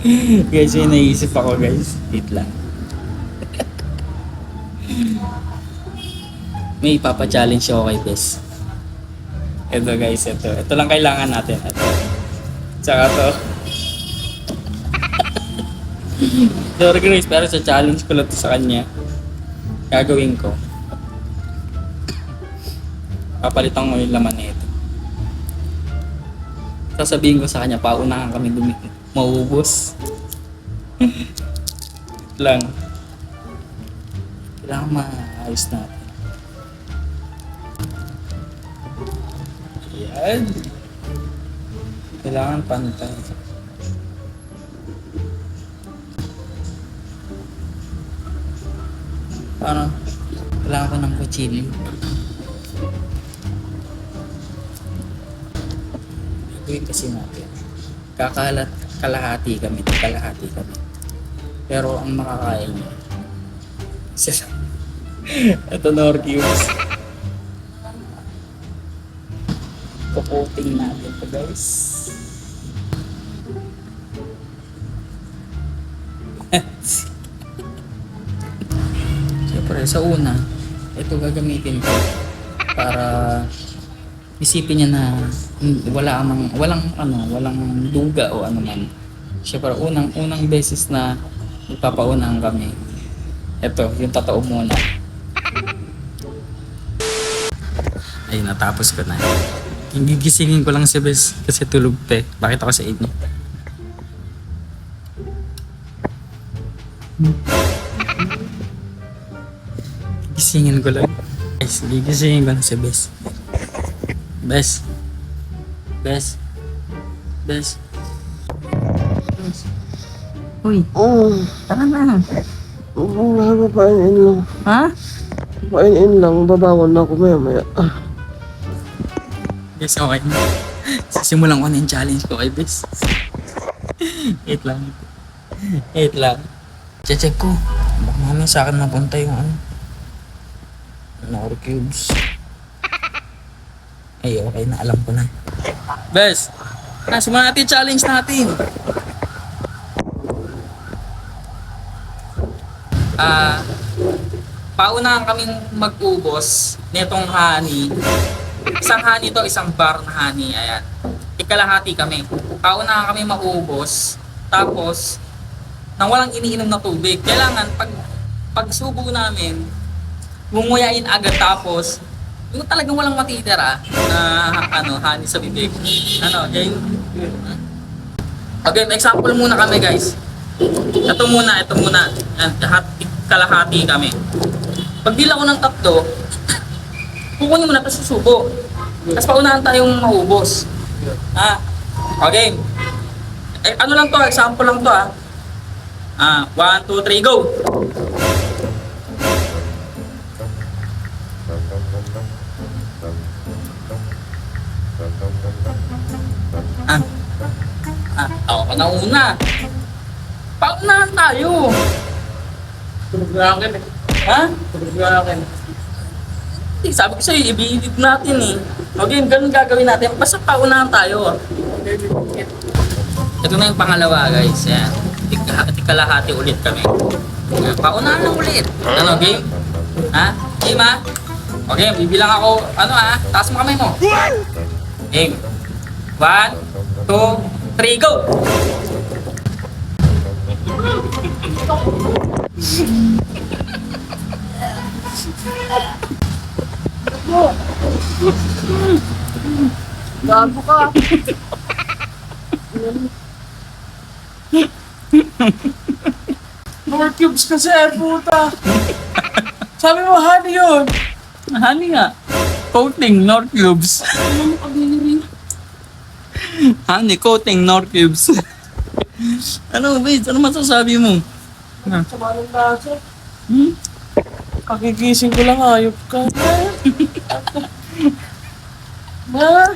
guys, may naisip ako guys. Wait lang. may ipapa-challenge ako kay Bes. Ito guys, ito. Ito lang kailangan natin. Ito. Tsaka to. Sorry Grace, pero sa challenge ko lang to sa kanya. Gagawin ko. Papalitan ko yung laman nito. Sasabihin ko sa kanya, paunahan kami dumi maubos. lang. Kailangan maayos natin. Yan. Kailangan pantay. Parang kailangan ko ng kutsilyo. Gagawin kasi natin. Kakalat, kalahati kami, kalahati kami. Pero ang makakain niya, isa Ito Norcubes. Puputing natin to guys. Siyempre, sa una, ito gagamitin ko para isipin niya na hmm, wala amang walang ano, walang duga o ano man. Siyempre, unang unang beses na ipapaunahan kami. Ito, yung totoo muna. Ay, natapos ko na. Yung gigisingin ko lang si Bes kasi tulog pa eh. Bakit ako sa inyo? Gisingin ko lang. Guys, gigisingin ko na si Bes. Bes. Bes. Bes. Uy, Oo. tara na. Oo, papainin lang. Ha? Papainin lang. Babangon na ako maya maya. Ah, Guys, okay na. Sisimulan ko na yung challenge ko kay Bes. Wait lang. Wait lang. Check ko. Baka mamaya sa akin napunta yung ano. Nor cubes. Ay, okay na. Alam ko na. Bes! Nasimulan natin yung challenge natin. Ah, paunahan kaming mag-ubos nitong honey. Isang honey to, isang bar na honey. Ayan. Ikalahati kami. Paunahan kami maubos. Tapos, nang walang iniinom na tubig. Kailangan, pag pagsubo namin, bumuyain agad tapos, yung talagang walang matitira na ano, honey sa bibig. Ano, Jay? Okay, example muna kami guys. Ito muna, ito muna. Lahat, kalahati kami. Pag bilang ko ng tatlo, kukunin mo na tapos susubo. Tapos paunahan tayong maubos. Ha? Okay. Eh, ano lang to, example lang to ah. Ah, 1, 2, 3, go! Ah, ako ka na una. Paunahan tayo. tulog na akin eh. Ha? Tulog na akin. Hindi, sabi ko sa'yo, i-edit natin eh. Okay, ganun gagawin natin. Basta paunahan tayo. Ito na yung pangalawa guys. Yan. Tika, tikalahati ulit kami. Yan, Paunahan lang ulit. Ano, game? Ha? Game ha? Okay, bibilang ako. Ano ha? Taas mo kamay mo. Game. One, two, three, go! Gago ka. More cubes kasi, puta. Sabi mo, honey yun. Honey nga. Coating Nor Cubes. Ano mo kabili rin? Honey coating Nor Cubes. ano, wait, ano masasabi mo? Sama ng lasa. Hmm? Kagigising ko lang, ayop ka. Ma?